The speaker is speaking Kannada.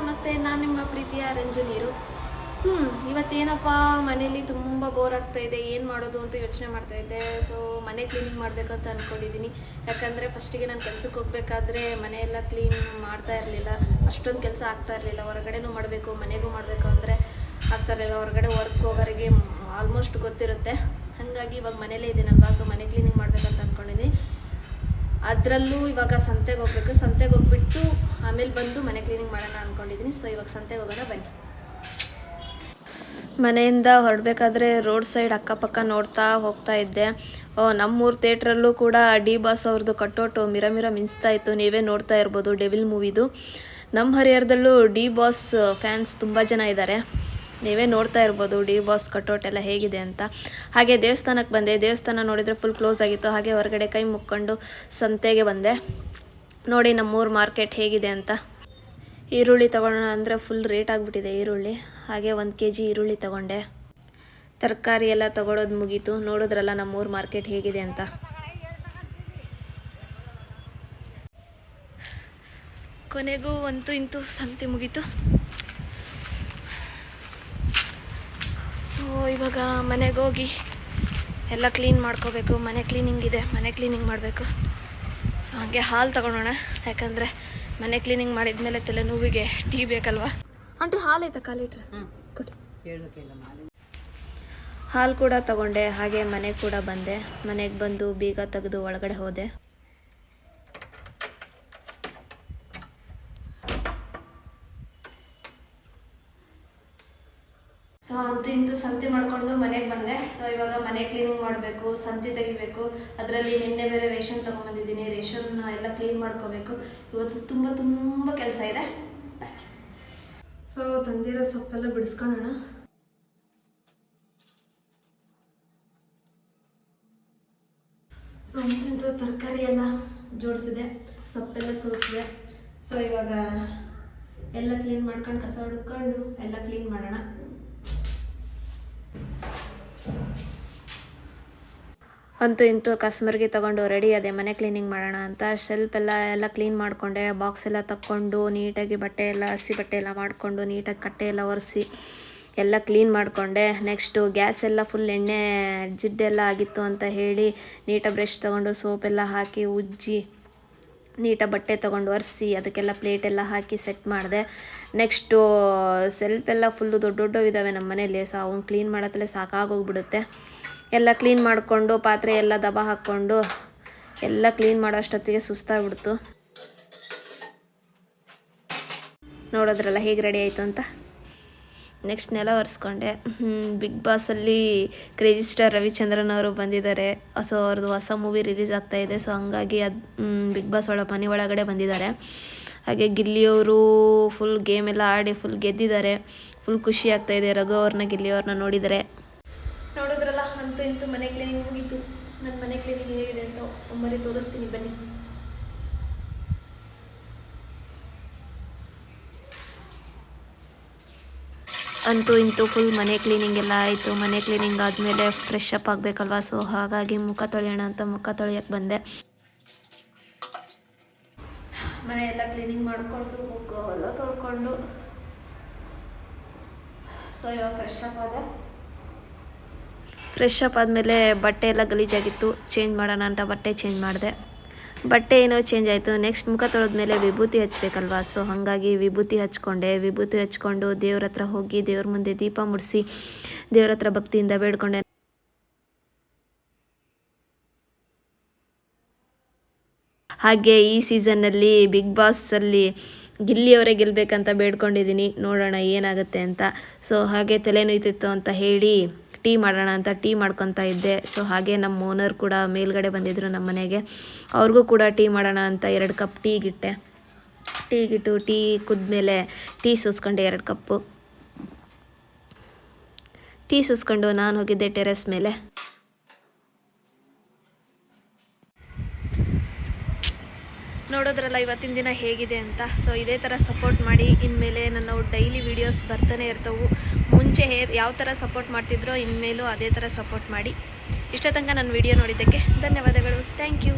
ನಮಸ್ತೆ, ನಾನು ನಿಮ್ಮ ಪ್ರೀತಿಯ ರಂಜನೀರು. ಹ್ಞೂ ಇವತ್ತೇನಪ್ಪ, ಮನೇಲಿ ತುಂಬ ಬೋರ್ ಆಗ್ತಾ ಇದೆ, ಏನು ಮಾಡೋದು ಅಂತ ಯೋಚನೆ ಮಾಡ್ತಾ ಇದ್ದೆ. ಸೊ ಮನೆ ಕ್ಲೀನಿಂಗ್ ಮಾಡಬೇಕಂತ ಅಂದ್ಕೊಂಡಿದ್ದೀನಿ ಯಾಕಂದರೆ ಫಸ್ಟಿಗೆ ನಾನು ಕೆಲಸಕ್ಕೆ ಹೋಗಬೇಕಾದ್ರೆ ಮನೆಯೆಲ್ಲ ಕ್ಲೀನ್ ಮಾಡ್ತಾ ಇರಲಿಲ್ಲ. ಅಷ್ಟೊಂದು ಕೆಲಸ ಆಗ್ತಾ ಇರಲಿಲ್ಲ. ಹೊರಗಡೆನೂ ಮಾಡಬೇಕು, ಮನೆಗೂ ಮಾಡಬೇಕು ಅಂದರೆ ಆಗ್ತಾ ಇರಲಿಲ್ಲ. ಹೊರಗಡೆ ವರ್ಕ್ ಹೋಗೋರಿಗೆ ಆಲ್ಮೋಸ್ಟ್ ಗೊತ್ತಿರುತ್ತೆ. ಹಾಗಾಗಿ ಇವಾಗ ಮನೇಲೇ ಇದ್ದೀನಲ್ವಾ ಸೊ ಮನೆ ಕ್ಲೀನಿಂಗ್ ಮಾಡಬೇಕಂತ ಅಂದ್ಕೊಂಡಿದ್ದೀನಿ ಅದರಲ್ಲೂ ಇವಾಗ ಸಂತೆಗೆ ಹೋಗ್ಬೇಕು. ಸಂತೆಗೆ ಹೋಗ್ಬಿಟ್ಟು ಆಮೇಲೆ ಬಂದು ಮನೆ ಕ್ಲೀನಿಂಗ್ ಮಾಡೋಣ ಅಂದ್ಕೊಂಡಿದ್ದೀನಿ ಸೊ ಇವಾಗ ಸಂತೆಗೆ ಹೋಗೋಣ, ಬನ್ನಿ. ಮನೆಯಿಂದ ಹೊರಡಬೇಕಾದ್ರೆ ರೋಡ್ ಸೈಡ್ ಅಕ್ಕಪಕ್ಕ ನೋಡ್ತಾ ಹೋಗ್ತಾ ಇದ್ದೆ. ನಮ್ಮೂರು ಥಿಯೇಟ್ರಲ್ಲೂ ಕೂಡ ಡಿ ಬಾಸ್ ಅವ್ರದ್ದು ಕಟ್ಟೋಟು ಮಿರ ಮಿರ ಮಿಂಚ್ತಾ ಇತ್ತು. ನೀವೇ ನೋಡ್ತಾ ಇರ್ಬೋದು, ಡೆವಿಲ್ ಮೂವಿದು. ನಮ್ಮ ಹರಿಹರದಲ್ಲೂ ಡಿ ಬಾಸ್ ಫ್ಯಾನ್ಸ್ ತುಂಬ ಜನ ಇದ್ದಾರೆ ನೀವೇ ನೋಡ್ತಾ ಇರ್ಬೋದು, ಡಿ ಬಾಸ್ ಕಟೌಟ್ ಎಲ್ಲ ಹೇಗಿದೆ ಅಂತ. ಹಾಗೆ ದೇವಸ್ಥಾನಕ್ಕೆ ಬಂದೆ, ದೇವಸ್ಥಾನ ನೋಡಿದರೆ ಫುಲ್ ಕ್ಲೋಸ್ ಆಗಿತ್ತು. ಹಾಗೆ ಹೊರಗಡೆ ಕೈ ಮುಕ್ಕೊಂಡು ಸಂತೆಗೆ ಬಂದೆ. ನೋಡಿ ನಮ್ಮೂರು ಮಾರ್ಕೆಟ್ ಹೇಗಿದೆ ಅಂತ. ಈರುಳ್ಳಿ ತಗೊಳ್ಳೋಣ ಅಂದರೆ ಫುಲ್ ರೇಟ್ ಆಗಿಬಿಟ್ಟಿದೆ ಈರುಳ್ಳಿ. ಹಾಗೆ ಒಂದು ಕೆ ಜಿ ಈರುಳ್ಳಿ ತಗೊಂಡೆ. ತರಕಾರಿ ಎಲ್ಲ ತಗೊಳ್ಳೋದು ಮುಗೀತು. ನೋಡಿದ್ರಲ್ಲ ನಮ್ಮೂರು ಮಾರ್ಕೆಟ್ ಹೇಗಿದೆ ಅಂತ. ಕೊನೆಗೂ ಅಂತೂ ಇಂತೂ ಸಂತೆ ಮುಗೀತು ಸೊ ಇವಾಗ ಮನೆಗೆ ಹೋಗಿ ಎಲ್ಲ ಕ್ಲೀನ್ ಮಾಡ್ಕೋಬೇಕು. ಮನೆ ಕ್ಲೀನಿಂಗ್ ಇದೆ. ಮನೆ ಕ್ಲೀನಿಂಗ್ ಮಾಡಬೇಕು. ಸೊ ಹಾಗೆ ಹಾಲು ತಗೊಳೋಣ. ಯಾಕಂದರೆ ಮನೆ ಕ್ಲೀನಿಂಗ್ ಮಾಡಿದ್ಮೇಲೆ ತಲೆನೋವಿಗೆ ಟೀ ಬೇಕಲ್ವಾ? ಅಂಟು ಹಾಲು ಐತಾ ಕಾಲು ಲೀಟ್ರ್ ಕೊಡಿ. ಹಾಲು ಕೂಡ ತಗೊಂಡೆ. ಹಾಗೆ ಮನೆಗೆ ಕೂಡ ಬಂದೆ. ಮನೆಗೆ ಬಂದು ಬೀಗ ತೆಗೆದು ಒಳಗಡೆ ಹೋದೆ. ಸೊ ಅಂತೂ ಇಂತೂ ಸಂತೆ ಮಾಡಿಕೊಂಡು ಮನೆಗೆ ಬಂದೆ. ಸೊ ಇವಾಗ ಮನೆ ಕ್ಲೀನಿಂಗ್ ಮಾಡಬೇಕು ಸಂತೆ ತೆಗಿಬೇಕು. ಅದರಲ್ಲಿ ನಿನ್ನೆ ಬೇರೆ ರೇಷನ್ ತೊಗೊಂಬಂದಿದ್ದೀನಿ. ರೇಷನ್ ಎಲ್ಲ ಕ್ಲೀನ್ ಮಾಡ್ಕೋಬೇಕು. ಇವತ್ತು ತುಂಬ ತುಂಬ ಕೆಲಸ ಇದೆ. ಸೊ ತಂದಿರೋ ಸೊಪ್ಪೆಲ್ಲ ಬಿಡಿಸ್ಕೊಳ್ಳೋಣ ಸೊ ಅಂತೂ ತರಕಾರಿ ಎಲ್ಲ ಜೋಡಿಸಿದೆ. ಸೊಪ್ಪೆಲ್ಲ ಸೋಸಿದೆ. ಸೊ ಇವಾಗ ಎಲ್ಲ ಕ್ಲೀನ್ ಮಾಡ್ಕೊಂಡು ಕಸ ಹುಡ್ಕೊಂಡು ಎಲ್ಲ ಕ್ಲೀನ್ ಮಾಡೋಣ. ಅಂತೂ ಇಂತೂ ಕಸ್ಟಮರ್ಗೆ ತಗೊಂಡು ರೆಡಿ ಅದೇ, ಮನೆ ಕ್ಲೀನಿಂಗ್ ಮಾಡೋಣ ಅಂತ. ಶೆಲ್ಫ್ ಎಲ್ಲ ಎಲ್ಲ ಕ್ಲೀನ್ ಮಾಡಿಕೊಂಡೆ. ಬಾಕ್ಸ್ ಎಲ್ಲ ತಕ್ಕೊಂಡು, ನೀಟಾಗಿ ಬಟ್ಟೆ ಎಲ್ಲ ಹಸಿ, ಬಟ್ಟೆ ಎಲ್ಲ ಮಾಡಿಕೊಂಡು, ನೀಟಾಗಿ ಕಟ್ಟೆ ಎಲ್ಲ ಒರೆಸಿ, ಎಲ್ಲ ಕ್ಲೀನ್ ಮಾಡಿಕೊಂಡೆ. ನೆಕ್ಸ್ಟು ಗ್ಯಾಸ್ ಎಲ್ಲ ಫುಲ್ ಎಣ್ಣೆ ಜಿಡ್ಡೆಲ್ಲ ಆಗಿತ್ತು ಅಂತ ಹೇಳಿ ನೀಟಾಗಿ ಬ್ರಷ್ ತೊಗೊಂಡು ಸೋಪ್ ಎಲ್ಲ ಹಾಕಿ, ಉಜ್ಜಿ ನೀಟಾಗಿ ಬಟ್ಟೆ ತೊಗೊಂಡು ಒರೆಸಿ, ಅದಕ್ಕೆಲ್ಲ ಪ್ಲೇಟ್ ಎಲ್ಲ ಹಾಕಿ ಸೆಟ್ ಮಾಡಿದೆ. ನೆಕ್ಸ್ಟು ಸೆಲ್ಫ್ ಎಲ್ಲ ಫುಲ್ಲು ದೊಡ್ಡ ದೊಡ್ಡವಿದ್ದಾವೆ ನಮ್ಮ ಮನೇಲಿ ಸೊ ಅವನು ಕ್ಲೀನ್ ಮಾಡೋತ್ತಲೇ ಸಾಕಾಗೋಗ್ಬಿಡುತ್ತೆ. ಎಲ್ಲ ಕ್ಲೀನ್ ಮಾಡಿಕೊಂಡು, ಪಾತ್ರೆ ಎಲ್ಲ ದಬ ಹಾಕ್ಕೊಂಡು, ಎಲ್ಲ ಕ್ಲೀನ್ ಮಾಡೋ ಅಷ್ಟೊತ್ತಿಗೆ ಸುಸ್ತಾಗ್ಬಿಡ್ತು. ನೋಡೋದ್ರಲ್ಲ ಹೇಗೆ ರೆಡಿ ಆಯಿತು ಅಂತ? ನೆಕ್ಸ್ಟ್ ನೆಲ ಒರೆಸ್ಕೊಂಡೆ. ಬಿಗ್ ಬಾಸಲ್ಲಿ ಕ್ರೇಜಿ ಸ್ಟಾರ್ ರವಿಚಂದ್ರನ್ ಅವರು ಬಂದಿದ್ದಾರೆ. ಸೊ ಅವ್ರದ್ದು ಹೊಸ ಮೂವಿ ರಿಲೀಸ್ ಆಗ್ತಾ ಇದೆ. ಸೊ ಹಂಗಾಗಿ ಅದು ಬಿಗ್ ಬಾಸ್ ಒಳ ಮನೆ ಒಳಗಡೆ ಬಂದಿದ್ದಾರೆ. ಹಾಗೆ ಗಿಲ್ಲಿಯವರು ಫುಲ್ ಗೇಮ್ ಎಲ್ಲ ಆಡಿ ಫುಲ್ ಗೆದ್ದಿದ್ದಾರೆ. ಫುಲ್ ಖುಷಿ ಆಗ್ತಾಯಿದೆ ರಘು ಅವ್ರನ್ನ ಗಿಲ್ಲಿಯವ್ರನ್ನ ನೋಡಿದರೆ. ಅಂತೂ ಇಂತೂ ಮನೆ ಕ್ಲೀನಿಂಗ್ ಮುಗೀತು. ನನ್ನ ಮನೆ ಕ್ಲೀನಿಂಗ್ ಹೇಗಿದೆ ಅಂತ ಒಮ್ಮರಿ ತೋರಿಸ್ತೀನಿ ಬನ್ನಿ. ಅಂತೂ ಇಂತೂ ಫುಲ್ ಮನೆ ಕ್ಲೀನಿಂಗ್ ಎಲ್ಲ ಆಯಿತು. ಮನೆ ಕ್ಲೀನಿಂಗ್ ಆದಮೇಲೆ ಫ್ರೆಶ್ ಅಪ್ ಆಗಬೇಕಲ್ವಾ? ಸೊ ಹಾಗಾಗಿ ಮುಖ ತೊಳೆಯೋಣ ಅಂತ ಮುಖ ತೊಳೆಯೋಕ್ಕೆ ಬಂದೆ. ಮನೆ ಎಲ್ಲ ಕ್ಲೀನಿಂಗ್ ಮಾಡಿಕೊಂಡು ಮುಖ ಎಲ್ಲ ತೊಳ್ಕೊಂಡು. ಸೊ ಇವಾಗ ಫ್ರೆಶ್ ಅಪ್ ಆದೆ. ಫ್ರೆಶ್ ಅಪ್ ಆದಮೇಲೆ ಬಟ್ಟೆ ಎಲ್ಲ ಗಲೀಜಾಗಿತ್ತು. ಚೇಂಜ್ ಮಾಡೋಣ ಅಂತ ಬಟ್ಟೆ ಚೇಂಜ್ ಮಾಡಿದೆ. ಬಟ್ಟೆ ಏನೋ ಚೇಂಜ್ ಆಯಿತು. ನೆಕ್ಸ್ಟ್ ಮುಖ ತೊಳೆದ್ಮೇಲೆ ವಿಭೂತಿ ಹಚ್ಬೇಕಲ್ವಾ? ಸೊ ಹಾಗಾಗಿ ವಿಭೂತಿ ಹಚ್ಕೊಂಡೆ. ವಿಭೂತಿ ಹಚ್ಕೊಂಡು ದೇವ್ರ ಹತ್ರ ಹೋಗಿ ದೇವ್ರ ಮುಂದೆ ದೀಪ ಮುಡಿಸಿ ದೇವ್ರ ಹತ್ರ ಭಕ್ತಿಯಿಂದ ಬೇಡ್ಕೊಂಡೆ. ಹಾಗೆ ಈ ಸೀಸನ್ನಲ್ಲಿ ಬಿಗ್ ಬಾಸಲ್ಲಿ ಗಿಲ್ಲಿಯವರೇ ಗೆಲ್ಲಬೇಕಂತ ಬೇಡ್ಕೊಂಡಿದ್ದೀನಿ. ನೋಡೋಣ ಏನಾಗುತ್ತೆ ಅಂತ. ಸೊ ಹಾಗೆ ತಲೆನೋಯ್ತಿತ್ತು ಅಂತ ಹೇಳಿ ಟೀ ಮಾಡೋಣ ಅಂತ ಟೀ ಮಾಡ್ಕೊತಾ ಇದ್ದೆ. ಸೊ ಹಾಗೆ ನಮ್ಮ ಓನರ್ ಕೂಡ ಮೇಲ್ಗಡೆ ಬಂದಿದ್ರು ನಮ್ಮ ಮನೆಗೆ. ಅವ್ರಿಗೂ ಕೂಡ ಟೀ ಮಾಡೋಣ ಅಂತ ಎರಡು ಕಪ್ ಟೀಗಿಟ್ಟೆ ಟೀಗಿಟ್ಟು ಟೀ ಕುದ್ಮೇಲೆ ಟೀ ಸೂಸ್ಕೊಂಡೆ ಎರಡು ಕಪ್ಪು. ಟೀ ಸೂಸ್ಕೊಂಡು ನಾನು ಹೋಗಿದ್ದೆ ಟೆರೆಸ್ ಮೇಲೆ. ನೋಡೋದ್ರಲ್ಲ ಇವತ್ತಿನ ದಿನ ಹೇಗಿದೆ ಅಂತ. ಸೊ ಇದೇ ಥರ ಸಪೋರ್ಟ್ ಮಾಡಿ. ಇನ್ಮೇಲೆ ನನ್ನ ಡೈಲಿ ವೀಡಿಯೋಸ್ ಬರ್ತಾನೆ ಇರ್ತವು. ಮುಂಚೆ ಹೇ ಯಾವ ಥರ ಸಪೋರ್ಟ್ ಮಾಡ್ತಿದ್ರೋ ಇನ್ಮೇಲೂ ಅದೇ ಥರ ಸಪೋರ್ಟ್ ಮಾಡಿ. ಇಷ್ಟ ತನಕ ನನ್ನ ವಿಡಿಯೋ ನೋಡಿದ್ದಕ್ಕೆ ಧನ್ಯವಾದಗಳು. Thank you